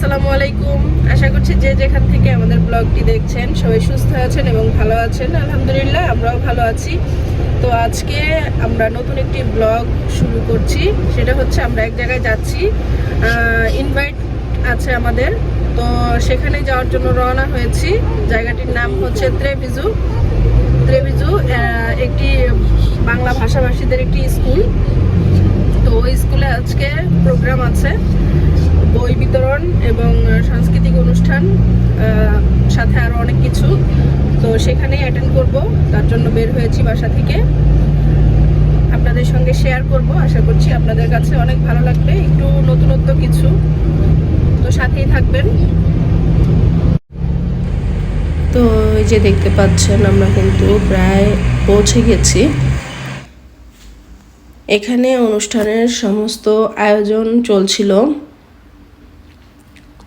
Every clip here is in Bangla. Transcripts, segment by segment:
আসসালামু আলাইকুম। আশা করছি যে যেখান থেকে আমাদের ব্লগটি দেখছেন, সবাই সুস্থ আছেন এবং ভালো আছেন। আলহামদুলিল্লাহ, আমরাও ভালো আছি। তো আজকে আমরা নতুন একটি ব্লগ শুরু করছি। সেটা হচ্ছে আমরা এক জায়গায় যাচ্ছি। ইনভাইট আছে আমাদের। তো সেখানে যাওয়ার জন্য রওনা হয়েছি। জায়গাটির নাম হচ্ছে ত্রেভিজু। ত্রেভিজু একটি বাংলা ভাষাভাষীদের একটি স্কুল। তো ওই স্কুলে আজকে প্রোগ্রাম আছে। বই বিতরণ এবং সাংস্কৃতিক অনুষ্ঠান সাথে আরও অনেক কিছু। তো সেখানেই অ্যাটেন্ড করব, তার জন্য বের হয়েছি বাসা থেকে। আপনাদের সঙ্গে শেয়ার করব, আশা করছি আপনাদের কাছে অনেক ভালো লাগবে, একটু নতুনত্ব কিছু। তো সাথেই থাকবেন। তো এই যে দেখতে পাচ্ছেন, আমরা কিন্তু প্রায় পৌঁছে গেছি। এখানে অনুষ্ঠানের সমস্ত আয়োজন চলছিল।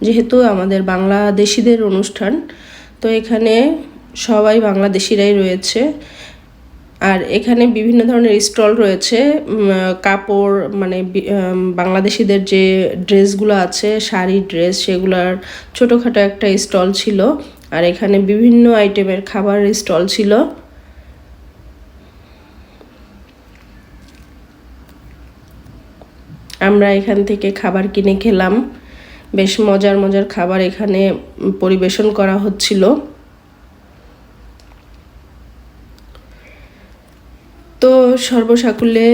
যেহেতু আমাদের বাংলাদেশিদের অনুষ্ঠান, তো এখানে সবাই বাংলাদেশিরাই রয়েছে। আর এখানে বিভিন্ন ধরনের স্টল রয়েছে কাপড় মানে বাংলাদেশিদের যে ড্রেসগুলো আছে, শাড়ি, ড্রেস, সেগুলার ছোটোখাটো একটা স্টল ছিল। আর এখানে বিভিন্ন আইটেমের খাবারের স্টল ছিল। আমরা এখান থেকে খাবার কিনে খেলাম। বেশ মজার মজার খাবার এখানে পরিবেশন করা হচ্ছিল। তো সর্বসাকুল্যে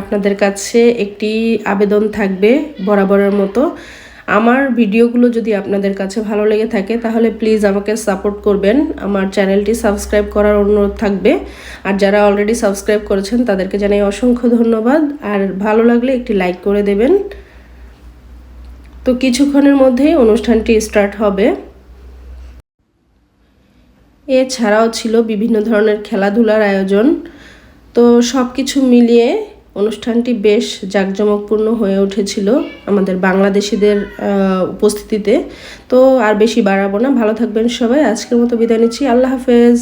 আপনাদের কাছে একটি আবেদন থাকবে বরাবরের মতো। আমার ভিডিওগুলো যদি আপনাদের কাছে ভালো লেগে থাকে, তাহলে প্লিজ আমাকে সাপোর্ট করবেন। আমার চ্যানেলটি সাবস্ক্রাইব করার অনুরোধ থাকবে। আর যারা অলরেডি সাবস্ক্রাইব করেছেন, তাদেরকে জানাই অসংখ্য ধন্যবাদ। আর ভালো লাগলে একটি লাইক করে দেবেন। তো কিছুক্ষণের মধ্যেই অনুষ্ঠানটি স্টার্ট হবে। এছাড়াও ছিল বিভিন্ন ধরনের খেলাধুলার আয়োজন। তো সব কিছু মিলিয়ে অনুষ্ঠানটি বেশ জাঁকজমকপূর্ণ হয়ে উঠেছিল আমাদের বাংলাদেশিদের উপস্থিতিতে। তো আর বেশি বাড়াবো না। ভালো থাকবেন সবাই। আজকের মতো বিদায় নিচ্ছি। আল্লাহ হাফেজ।